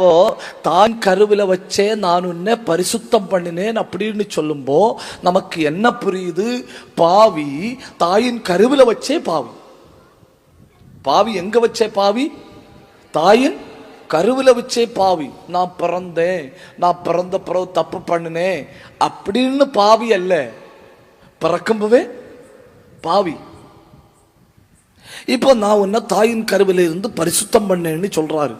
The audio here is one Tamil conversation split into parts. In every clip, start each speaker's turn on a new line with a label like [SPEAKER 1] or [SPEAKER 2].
[SPEAKER 1] அப்போ தான் கருவில வச்சே நான் உன்னை பரிசுத்தம் பண்ணினேன் அப்படின்னு சொல்லும்போ நமக்கு என்ன புரியுது? பாவி தாயின் கருவில வச்சே பாவி. பாவி எங்க வச்சே பாவி? தாயின் கருவில வச்சே பாவி. நான் பிறந்தேன் நான் பிறந்த பிறகு தப்பு பண்ணினேன் அப்படின்னு பாவி அல்ல. பிறக்கும்பவே பாவி. இப்போ நான் உன்னை தாயின் கருவில இருந்து பரிசுத்தம் பண்ணேன்னு சொல்றாரு.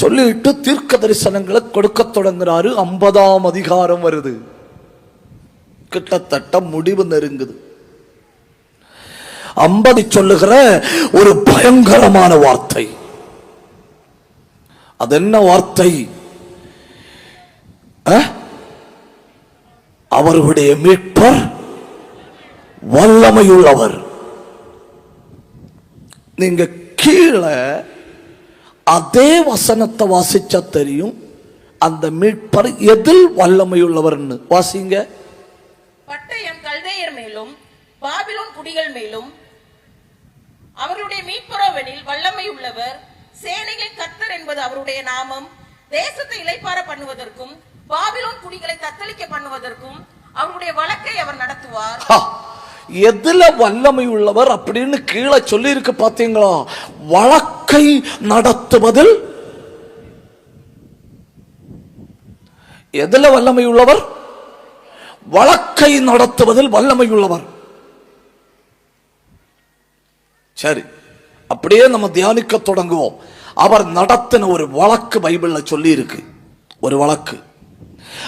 [SPEAKER 1] சொல்லிட்டு தீர்க்க தரிசனங்களை கொடுக்க தொடங்குறாரு. ஐம்பதாம் அதிகாரம் வருது. கிட்டத்தட்ட முடிவு நெருங்குது. ஐம்பது சொல்லுகிற ஒரு பயங்கரமான வார்த்தை. அது என்ன வார்த்தை? அஹ்? அவர்களுடைய மீட்பர் வல்லமையுள்ளவர். நீங்க கீழே அதே வசனத்தை வாசிச்சா தெரியும். அந்த மீட்பர் எதில் வல்லமையுள்ளவர்னு. வாசிங்க.
[SPEAKER 2] பட்டயம் கல்தேயர் மேலும் பாபிலோன் குடிகள் மேலும் அவர்களுடைய மீட்பரோவெனில் வல்லமை உள்ளவர் சேனைகளின் கர்த்தர் என்பது அவருடைய நாமம் தேசத்தை இளைப்பார பண்ணுவதற்கும் பாபிலோன் குடிகளை தத்தளிக்க பண்ணுவதற்கும் அவருடைய வழக்கை அவர் நடத்துவார்.
[SPEAKER 1] எதுல வல்லமை உள்ளவர் அப்படின்னு கீழே சொல்லி இருக்கு பாத்தீங்களா வழக்கை நடத்துவதில் எதுல வல்லமை உள்ளவர் வழக்கை நடத்துவதில் வல்லமை உள்ளவர் சரி அப்படியே நம்ம தியானிக்க தொடங்குவோம். அவர் நடத்தின ஒரு வழக்கு பைபிள்ல சொல்லி இருக்கு ஒரு வழக்கு.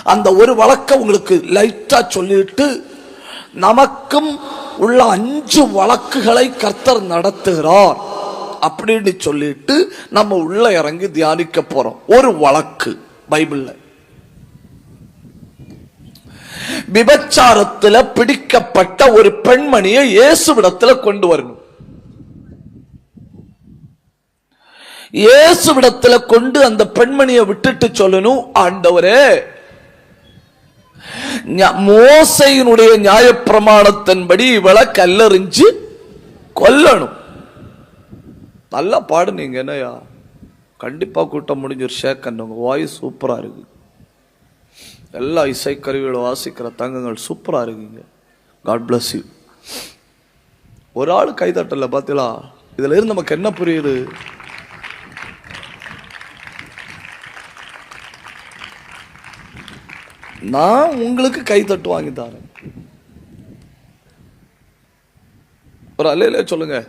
[SPEAKER 1] அந்த ஒரு வழக்கை உங்களுக்கு லைட்டா சொல்லிட்டு நமக்கும் உள்ள அஞ்சு வழக்குகளை கர்த்தர் நடத்துகிறார். அப்படின்னு சொல்லிட்டு நம்ம உள்ள இறங்கி தியானிக்க போறோம். ஒரு வழக்கு பைபிள்ல. விபச்சாரத்துல பிடிக்கப்பட்ட ஒரு பெண்மணியை இயேசுவிடத்துல கொண்டு வரணும். இயேசுவிடத்துல கொண்டு அந்த பெண்மணியை விட்டுட்டு சொல்லணும் ஆண்டவரே மோசையினுடைய நியாயப்பிரமாணத்தின்படி இவளை கல்லறிஞ்சு கொல்லணும். நல்லா பாடுனீங்க என்னையா கண்டிப்பாக கூட்டம் முடிஞ்சிரு ஷேக்கன் உங்கள் வாய்ஸ் சூப்பராக இருக்கு. எல்லா இசைக்கருவிகளும் வாசிக்கிற தங்கங்கள் சூப்பராக இருக்குங்க. காட் பிளஸ் யூ ஒரு ஆள் கைதட்டலை பார்த்தீங்களா இதில் இருந்து நமக்கு என்ன புரியுது? நான் உங்களுக்கு கைத்தட்டு வாங்கி தரேன். ஒரு அலையில சொல்லுங்கள்